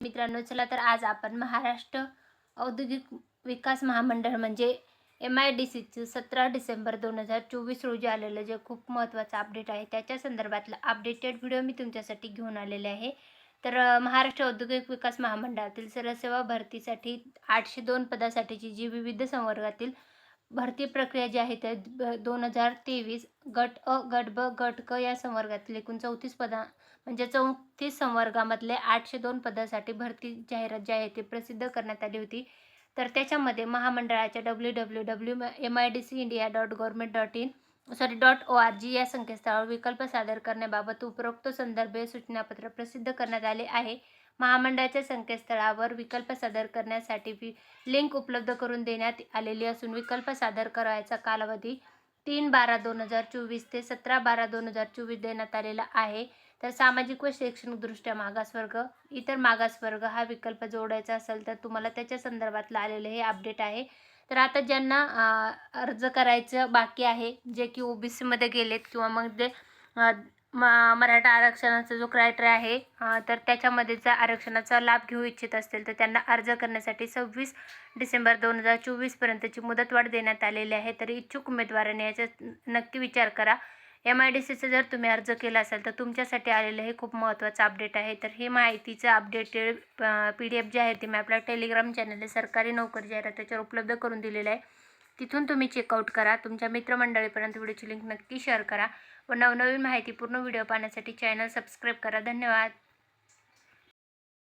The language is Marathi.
मित्रांनो चला तर आज आपण महाराष्ट्र औद्योगिक विकास महामंडळ म्हणजे एम आय डी सीचं सतरा डिसेंबर दोन हजार चोवीस रोजी आलेलं जे खूप महत्त्वाचं अपडेट आहे त्याच्या संदर्भातला अपडेटेड व्हिडिओ मी तुमच्यासाठी घेऊन आलेले आहे. तर महाराष्ट्र औद्योगिक विकास महामंडळातील सरसेवा भरतीसाठी आठशे दोन पदासाठीची जी विविध संवर्गातील भरती प्रक्रिया जी आहे त्या दोन हजार तेवीस गट अ गट ब गट क या संवर्गातील एकूण चौतीस पदा म्हणजे चौतीस संवर्गामधले आठशे दोन पदासाठी भरती जाहिरात जी आहे ती प्रसिद्ध करण्यात आली होती. तर त्याच्यामध्ये महामंडळाच्या W W W M I D C India dot government dot in sorry dot O R G या संकेतस्थळावर विकल्प सादर करण्याबाबत उपरोक्त संदर्भे सूचनापत्र प्रसिद्ध करण्यात आले आहे. महामंडळाच्या संकेतस्थळावर विकल्प सादर करण्यासाठी लिंक उपलब्ध करून देण्यात आलेली असून विकल्प सादर करायचा कालावधी तीन बारा दोन हजार चोवीस ते सतरा बारा दोन हजार चोवीस देण्यात आलेला आहे. तर सामाजिक व शैक्षणिकदृष्ट्या मागासवर्ग इतर मागासवर्ग हा विकल्प जोडायचा असेल तर तुम्हाला त्याच्या संदर्भातलं आलेलं हे अपडेट आहे. तर आता ज्यांना अर्ज करायचं बाकी आहे जे की ओ बी सीमध्ये गेलेत किंवा मग जे म मराठा आरक्षणाचा जो क्रायटेरिया आहे तर त्याच्यामध्ये जर आरक्षणाचा लाभ घेऊ इच्छित असतील तर त्यांना अर्ज करण्यासाठी सव्वीस डिसेंबर दोन हजार चोवीसपर्यंतची मुदतवाढ देण्यात आलेली आहे. तरी इच्छुक उमेदवाराने याचा नक्की विचार करा. एम आय डी सीचं जर तुम्ही अर्ज केला असाल तर तुमच्यासाठी आलेलं हे खूप महत्त्वाचं अपडेट आहे. तर हे माहितीचं अपडेटेड पी डी एफ जे आहे ते मी आपल्या टेलिग्राम चॅनल सरकारी नोकरी जाहिरात त्याच्यावर उपलब्ध करून दिलेलं आहे. तिथून तुम्ही चेकआउट करा. तुमच्या मित्रमंडळीपर्यंत व्हिडिओची लिंक नक्की शेअर करा. व नवनवीन माहितीपूर्ण व्हिडिओ पाहण्यासाठी चॅनल सबस्क्राईब करा. धन्यवाद.